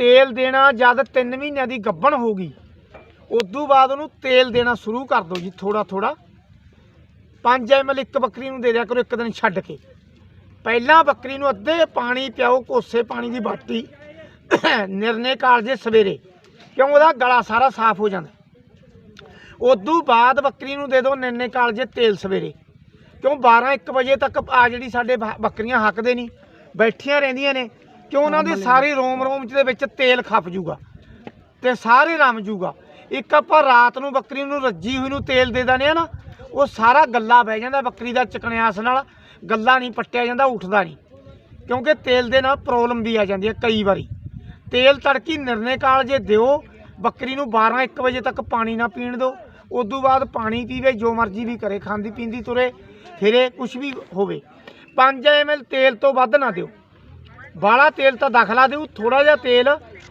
ਤੇਲ ਦੇਣਾ ਜਦ 3 ਮਹੀਨਿਆਂ ਦੀ ਗੱਭਣ ਹੋ ਗਈ, ਉਦੋਂ ਬਾਅਦ ਉਹਨੂੰ ਤੇਲ ਦੇਣਾ ਸ਼ੁਰੂ ਕਰ ਦਿਓ ਜੀ ਥੋੜਾ ਥੋੜਾ 5 ਐਮਐਲ ਇੱਕ ਬੱਕਰੀ ਨੂੰ ਦੇ ਦਿਆ ਕਰੋ ਇੱਕ ਦਿਨ ਛੱਡ ਕੇ। ਪਹਿਲਾਂ ਬੱਕਰੀ ਨੂੰ ਅੱਧੇ ਪਾਣੀ ਪਿਆਓ, ਕੋਸੇ ਪਾਣੀ ਦੀ ਬਾਟੀ। ਨਿਰਨੇ ਕਾਲਜੇ ਸਵੇਰੇ, ਕਿਉਂ ਉਹਦਾ ਗਲਾ ਸਾਰਾ ਸਾਫ਼ ਹੋ ਜਾਂਦਾ। ਉਦੋਂ ਬਾਅਦ ਬੱਕਰੀ ਨੂੰ ਦੇ ਦਿਓ ਨਿਰਨੇ ਕਾਲਜੇ ਤੇਲ ਸਵੇਰੇ। ਕਿਉਂ 12 1 ਵਜੇ ਤੱਕ ਆ ਜਿਹੜੀ ਸਾਡੇ ਬੱਕਰੀਆਂ ਹੱਕਦੇ ਨਹੀਂ। ਬੈਠੀਆਂ ਰਹਿੰਦੀਆਂ ਨੇ। ਕਿਉਂ ਉਹਨਾਂ ਦੇ ਸਾਰੇ ਰੋਮ ਰੋਮ ਦੇ ਵਿੱਚ ਤੇਲ ਖੱਪ ਜੂਗਾ ਤੇ ਸਾਰੇ ਰਮ ਜੂਗਾ। ਇੱਕ ਆਪਾਂ ਰਾਤ ਨੂੰ ਬੱਕਰੀ ਨੂੰ ਰੱਜੀ ਹੋਈ ਨੂੰ ਤੇਲ ਦੇ ਦਿੰਦੇ ਆ ਨਾ ਉਹ ਸਾਰਾ ਗੱਲਾ ਬਹਿ ਜਾਂਦਾ ਬੱਕਰੀ ਦਾ ਚਕਣਿਆਸ ਨਾਲ ਗੱਲਾ ਨਹੀਂ ਪੱਟਿਆ ਜਾਂਦਾ ਉੱਠਦਾ ਨਹੀਂ। ਕਿਉਂਕਿ ਤੇਲ ਦੇ ਨਾਲ ਪ੍ਰੋਬਲਮ ਵੀ ਆ ਜਾਂਦੀ ਹੈ ਕਈ ਵਾਰੀ। ਤੇਲ ਤੜਕੀ ਨਿਰਨੇ ਕਾਲ ਜੇ ਦਿਓ ਬੱਕਰੀ ਨੂੰ 12 1 ਵਜੇ ਤੱਕ ਪਾਣੀ ਨਾ ਪੀਣ ਦਿਓ ਉਦੋਂ ਬਾਅਦ ਪਾਣੀ ਪੀਵੇ ਜੋ ਮਰਜ਼ੀ ਵੀ ਕਰੇ ਖਾਂਦੀ ਪੀਂਦੀ ਤੁਰੇ ਫਿਰੇ ਕੁਝ ਵੀ ਹੋਵੇ। 5 ਐਮਐਲ ਤੇਲ ਤੋਂ ਵੱਧ ਨਾ ਦਿਓ। ਬਾਲਾ ਤੇਲ ਤਾਂ ਦਖਲਾ ਦਿਓ ਥੋੜਾ ਜਿਹਾ ਤੇਲ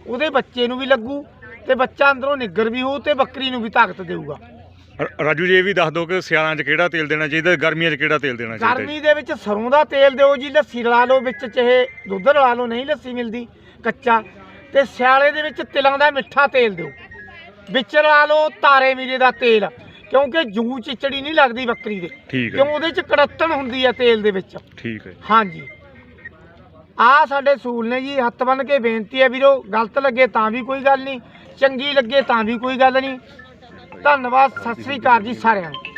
ਉਹਦੇ ਬੱਚੇ ਨੂੰ ਵੀ ਲੱਗੂ ਤੇ ਬੱਚਾ ਅੰਦਰੋਂ ਨਿੱਗਰ ਵੀ ਹੋਊ ਤੇ ਬੱਕਰੀ ਨੂੰ ਵੀ ਤਾਕਤ ਦੇਊਗਾ। ਰ- ਰਾਜੂ ਜੀ ਇਹ ਵੀ ਦੱਸ ਦਿਓ ਕਿ ਸਿਆਲਾਂ 'ਚ ਕਿਹੜਾ ਤੇਲ ਦੇਣਾ ਚਾਹੀਦਾ ਗਰਮੀਆਂ 'ਚ ਕਿਹੜਾ ਤੇਲ ਦੇਣਾ ਚਾਹੀਦਾ ਜੀ? ਗਰਮੀ ਦੇ ਵਿੱਚ ਸਰੋਂ ਦਾ ਤੇਲ ਦਿਓ ਜੀ ਲੱਸੀ ਰਲਾ ਲਓ ਵਿੱਚ ਚਾਹੇ ਦੁੱਧ ਰਲਾ ਲਓ ਨਹੀਂ ਲੱਸੀ ਮਿਲਦੀ ਕੱਚਾ। ਤੇ ਸਿਆਲੇ ਦੇ ਵਿੱਚ ਤਿਲਾਂ ਦਾ ਮਿੱਠਾ ਤੇਲ ਦਿਓ। ਵਿੱਚ ਰਲਾ ਲਓ ਤਾਰੇ ਮੀਰੇ ਦਾ ਤੇਲ ਕਿਉਂਕਿ ਜੂ ਚਿਚੜੀ ਨਹੀਂ ਲੱਗਦੀ ਬੱਕਰੀ ਦੇ। ਠੀਕ ਕਿਉਂ ਉਹਦੇ ਚ ਕੜੱਤਣ ਹੁੰਦੀ ਹੈ ਤੇਲ ਦੇ ਵਿੱਚ। ਠੀਕ ਹੈ ਹਾਂਜੀ। ਆ ਸਾਡੇ ਸੂਲ ਨੇ ਜੀ, ਹੱਥ ਬੰਨ ਕੇ ਬੇਨਤੀ ਹੈ ਵੀਰੋ, ਗਲਤ ਲੱਗੇ ਤਾਂ ਵੀ ਕੋਈ ਗੱਲ ਨਹੀਂ, ਚੰਗੀ ਲੱਗੇ ਤਾਂ ਵੀ ਕੋਈ ਗੱਲ ਨਹੀਂ। ਧੰਨਵਾਦ, ਸਤਿ ਸ੍ਰੀ ਅਕਾਲ ਜੀ ਸਾਰਿਆਂ ਨੂੰ।